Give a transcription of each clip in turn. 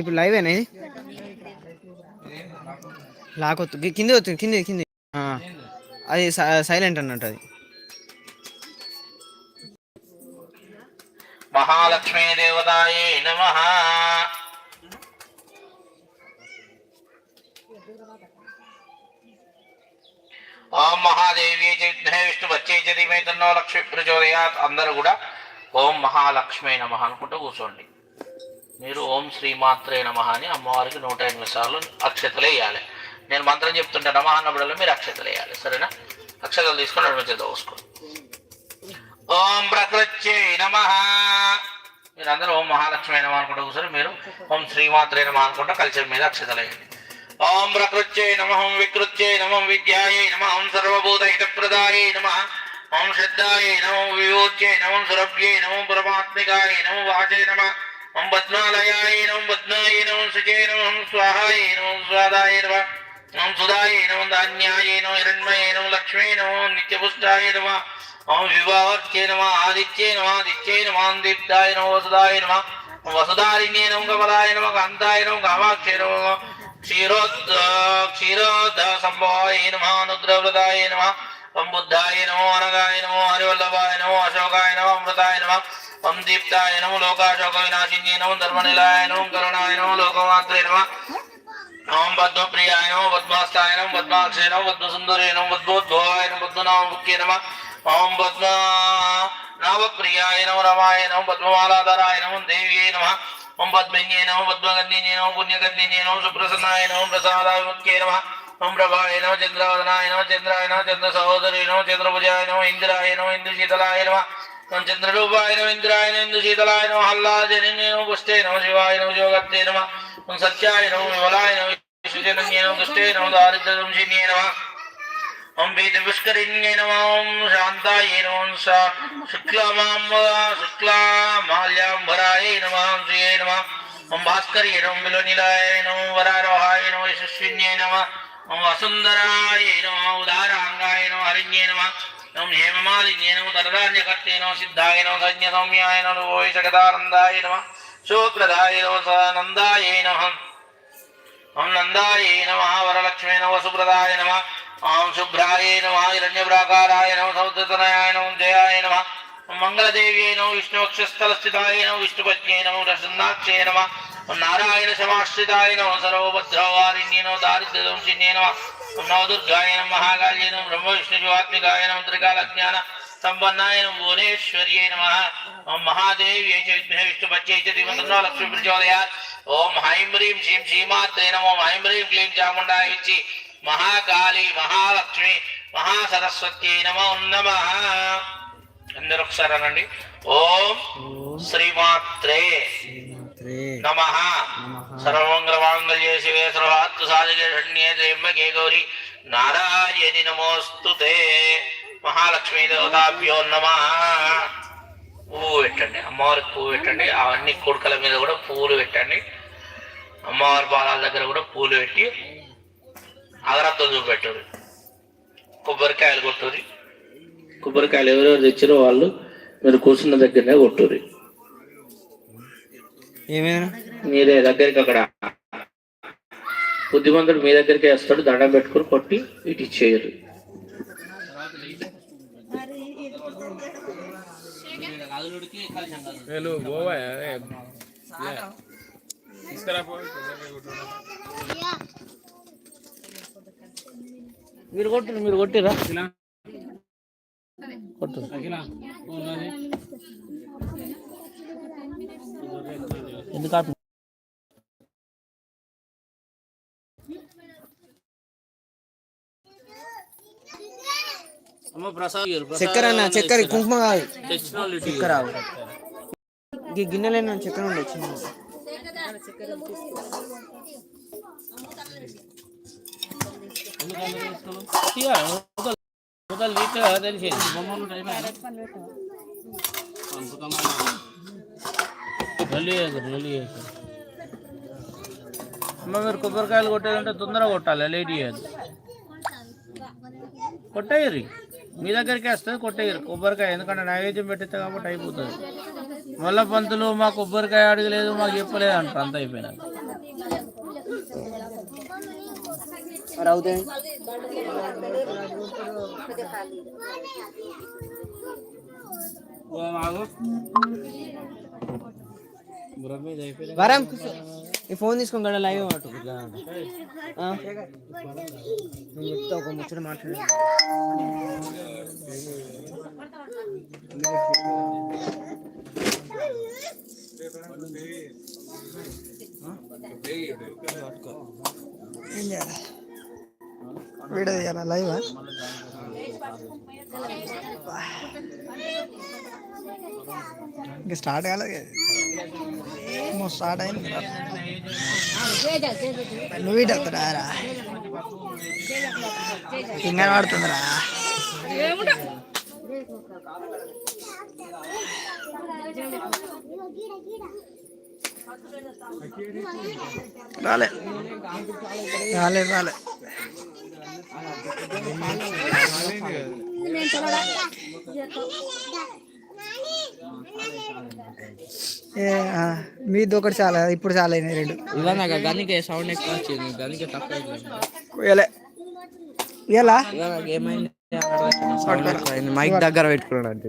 ఇప్పుడు లైవ్ అయినా లాకొద్దు కింద వస్తుంది కింద కింద. అది సైలెంట్ అన్నట్టు అది. మహాలక్ష్మీ దేవతాయే నమ. ఓం మహాదేవి చైతన్య విష్ణు వచ్చే చదివే తన్నో లక్ష్మి ప్రచోదయాత్. అందరూ కూడా ఓం మహాలక్ష్మి నమ అనుకుంటూ కూర్చోండి. మీరు ఓం శ్రీమాత్రే నమ అని అమ్మవారికి నూట ఎనిమిది సార్లు అక్షతలు వేయాలి. నేను మంత్రం చెప్తుంటే నమ అన్నప్పుడల్లా మీరు అక్షతలు వేయాలి. సరేనా? అక్షతలు తీసుకొని రెండు చేత పోసుకోండి ఓం ప్రకృత్యై నమ. మీరందరూ ఓం మహాలక్ష్మి నమ అనుకుంటూ కూర్చొని మీరు ఓం శ్రీమాత్రే నమ అనుకుంటూ కల్చర్ మీద అక్షతలేయండి ఓం ప్రకృత్యై నమ ఓం వికృత్యై నమ విద్యాయై నమ ఓం సర్వభూత హితప్రదాయై నమ ఓం శ్రద్ధాయై నమ ఓం విభూత్యై నమ సురభ్యై నమ ఓం పరమాత్మికాయై నమ వాచై నమ. ఓం పద్మాలయాయ నమ పద్మాయ నమ శుచే నమ ఓం స్వాహాయ నమ ఓం స్వాదాయ నమ ఓం సుధాయ నమ ధాన్యాయ నమ హిరణ్మయ నమ లక్ష్మీ నమ ఓం నిత్యపుష్టాయ నమ ఓం విభావర్త్యే నమ ఆదిత్యే నమ ఆదిత్యే నమ దీప్తాయ నమ వసుదాయ నమ వసుధారిణ్యే నమ కమలాయ నమ కాంతాయ నమ కామాక్షే నమ క్షీరోద్ క్షీరోద సంభవాయ నమ అనుగ్రహృదాయ నమ ఓం బుద్ధాయ నమో అనగాయ నమో హరివల్లభాయ నమో అశోకాయ నమో అమృతాయ నమ ఓం దీప్తాయ నమో లోకాశోక వినాశిన్యే నమో ధర్మనిలాయ నమో కరుణాయ నమో లోకమాత్రే నమ ఓం పద్మప్రియాయ నమో పద్మాస్తాయ నమో పద్మాక్షయ నమో పద్మసుందరే నమో పద్మోద్భవాయ నమో పద్మనామముఖ్యే నమ ఓం పద్మ నామప్రియాయ నమో రమాయ నమో పద్మమాలాధరాయ నమో దేవ్యై నమ ఓం పద్మన్యే నమో పద్మగన్యే నమో పుణ్యగన్యే నమో సుప్రసన్నాయ నమో ప్రసాదాయ ముఖ్యే నమ ఓం ప్రభాయ నమ చంద్రవదనాయ నమ చంద్రాయ నమ చంద్ర సహోదరి నమ చంద్రభుజాయ నమ ఇంద్రాయ నమ ఇంద్రశీతలాయ నమ ఓం చంద్రరూపాయ నమ ఇంద్రాయ నమ ఇంద్రశీతలాయ నమ హల్లాజనన్యే నమ పుష్టే నమ శివాయ నమ యోగత్తే నమ ఓం సత్యాయ నమ విమలాయ నమ విశ్వజనన్యే నమ దుష్టే నమ దారిద్ర్యంశిన్యే నమ ఓం వీతి పుష్కరిణ్యే నమ ఓం శాంతాయ నమ ఓం శా శుక్లమాంబ శుక్లామాల్యాంబరాయ నమ ఓం శ్రీయే నమ ఓం భాస్కర్యే నమ విలోనిలాయ నమ వరారోహాయ నమ యశస్విన్యే నమ ఓం వసుందరాయ నమ ఉదారాంగాయ నమ హరిణ్యే నమ ఓం హేమమాలిన్యే నమ తరదాన్యకర్తే నమ సిద్ధాయ నమ సజ్ఞ సౌమ్యాయ నమ ఓషకదానందాయ నమ శోక్రదాయ నమ సనందాయ నమ ఓం నందాయ నమ వరలక్ష్మీ నమ సుప్రదాయ నమ ఓం శుభ్రాయ నమ హిరణ్యప్రాకారాయ నారాయణ సమాశ్రితాయ నమ సర్వభద్రవారిణ్యే నమ దారిద్ర్యంశిన్యే నమ ఓం నవదుర్గాయ నమ మహాకాళ్యే నమ బ్రహ్మ విష్ణు శివాత్మికాయ నమ త్రికాల జ్ఞాన సంపన్నాయ నమ భువనేశ్వర్యై నమ ఓం మహాదేవ్యై చ విద్మహే విష్ణుపత్యై చ ధీమతన్నో లక్ష్మీ ప్రచోదయాత్. ఓం హైం హ్రీం శ్రీం శ్రీమాత్రే నమో హైం హ్రీం క్లీం చాముండాయ విచ్చి మహాకాళి మహాలక్ష్మి మహాసరస్వతి నమో నమ. అందరూ ఒకసారి అనండి. ఓం శ్రీమాత్రే. నమ. సర్వమంగళ మాంగళ్యే శివే సర్వాత్తు సాధికే షణ్యే త్రయంబకే గౌరి నారాయణి నమోస్తు మహాలక్ష్మీ దేవతాభ్యో నమ. పువ్వు పెట్టండి. అమ్మవారికి పువ్వు పెట్టండి. అవన్నీ కొడుకల మీద కూడా పువ్వులు పెట్టండి. అమ్మవారి బాలాల దగ్గర కూడా పూలు పెట్టి అగరత్తులు చూపెట్టరు కొబ్బరికాయలు కొట్టురి కొబ్బరికాయలు ఎవరెవరు తెచ్చారో వాళ్ళు మీరు కూర్చున్న దగ్గరనే కొట్టురి మీరే దగ్గరికి అక్కడ బుద్ధిమంతుడు మీ దగ్గరికి వేస్తాడు దండం పెట్టుకుని కొట్టి ఇటు ఇచ్చేయరు. మీరు కొట్టురు మీరు కొట్టిరా? కొట్టు ఎందుకు ఆపు? అమ్మ ప్రసాద్ గారు, ప్రసాద్ చక్కెర అన్న చక్కెర కుంకుమ కాదు తెచ్చిన వాళ్ళు ఇటు చక్కెర ఆవు. ఈ గిన్నెలో చక్కెర ఉండే చిన్న ఇక మూతలు- మూతలు తీస్తే కదా తెలిసేది. బొమ్మలు టైం అమ్మ మీరు కొబ్బరికాయలు కొట్టేదంటే తొందరగా కొట్టాలి లేట్ చేయదు. కొట్టేయరు. మీ దగ్గరికి వస్తుంది కొట్టేయరు. కొబ్బరికాయ ఎందుకంటే నైవేద్యం పెట్టితే కాబట్టి అయిపోతుంది. మళ్ళా పంతులు మా కొబ్బరికాయ అడగలేదు మాకు చెప్పలేదు అంటారు అంత అయిపోయినాక. అవుతాయి? వరం ఈ ఫోన్ తీసుకొని గడ లైవ్ అటు చెప్తా ఒక ముచ్చట మాట్లాడు. Video live? ఇంక స్టార్ట్ కాలేదు స్టార్ట్ అయింది. నువ్వు ఇటు వస్తారా ఇంకా పడుతుందిరా రాలే. రాలే రాలే. మీది ఒకటి చాలా ఇప్పుడు చాలా అయినాయి రెండు. ఇవాళ గనికి సౌండ్ ఎక్కువ వచ్చింది గనికి తక్కువ ఇలా ఏమైంది? మైక్ దగ్గర పెట్టుకున్నాడు అంటే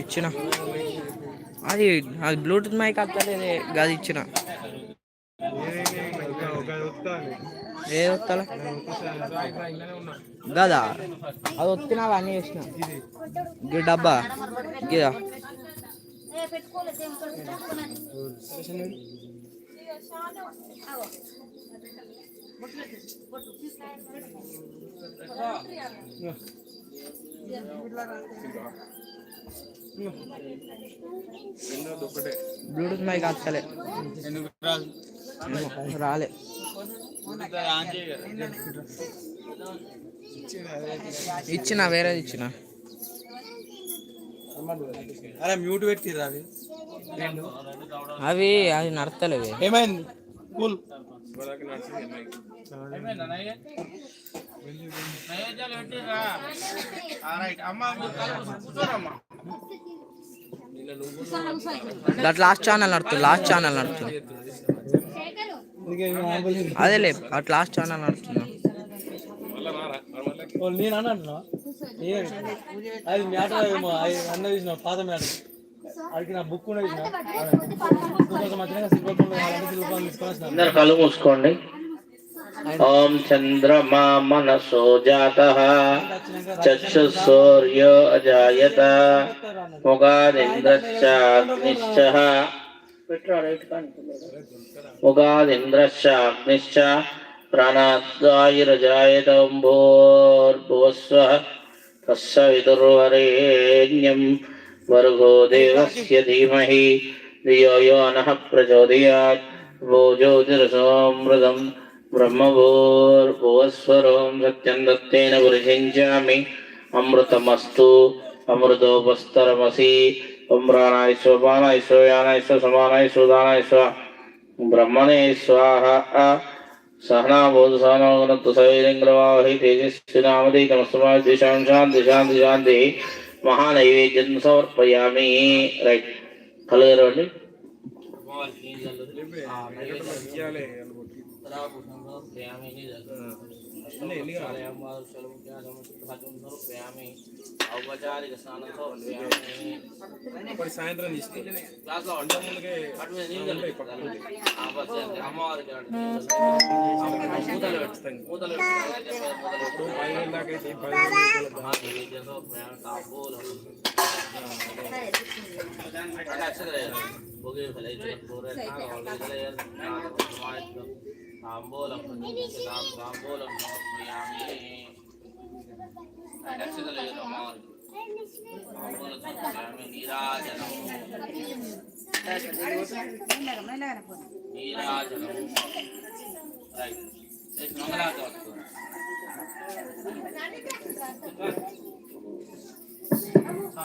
ఇచ్చిన. అది అది బ్లూటూత్ మైక్ అత్తలేదే గది ఇచ్చిన. ఏ వస్తాలా గదా? అది వస్తున్నా అన్నీ చేసిన. గి డబ్బా గిదా. బ్లూటూత్ మైక్ అత్తలే రాలే. ఇచ్చిన వేరేది ఇచ్చిన? అరే మ్యూట్ పెట్టిరా అవి అవి అది నడతలేవి. ఏమైంది? కూల్. దట్ లాస్ట్ ఛానల్ నడుతుంది లాస్ట్ ఛానల్ నడుతుంది. అదేలే అట్ లాస్ట్ ఛానల్ నడుతున్నా నేను అన్న అంటున్నా అది మ్యాటర్ అన్న చూసిన పాత మ్యాటర్. అడిగి నా బుక్ కూడా శిల్పం తీసుకొని అందరు కళ్ళు మూసుకోండి. ओम चंद्रमा मनसो जाता, चक्षुसौर्यो अजायत, मुगादिन्द्रश्चाग्निश्च। तस्य विदुर्वरेण्यं वर्गो देवस्य धीमहि। धियो यो नः प्रचोदयात् भोजोतिरसोऽमृतम् భోజోతిరసోమృతం బ్రహ్మభూర్భువస్వరం సత్యం దత్తేన పురుషించామి అమృతమస్తు అమృతోపస్తరమసి ఓం ప్రాణాయ స్వపానాయ స్వయానాయ స్వ సమానాయ సుదానాయ స్వ బ్రహ్మణే స్వాహ సహనాబోధ సహనోగనత్తు సవీరింగ్రవాహి తేజస్వినామదీతమస్తమా దిశాం శాంతి శాంతి శాంతి మహానైవేద్యం సమర్పయామి రైట్ కలగరండి ఔపచారిక స్నానంతో సాయంత్రం తీసుకుంటే క్లాస్లో ముందుకే అటు మీద నీళ్ళు కలిపి ఆ బస్ అమ్మవారికి అటు నీళ్ళు ताम्बूलं सुतां ताम्बूलं समर्पयामि ताम्बूलं समर्पयामि नीराजनं नीराजनं रैट् मङ्गलात् वस्तु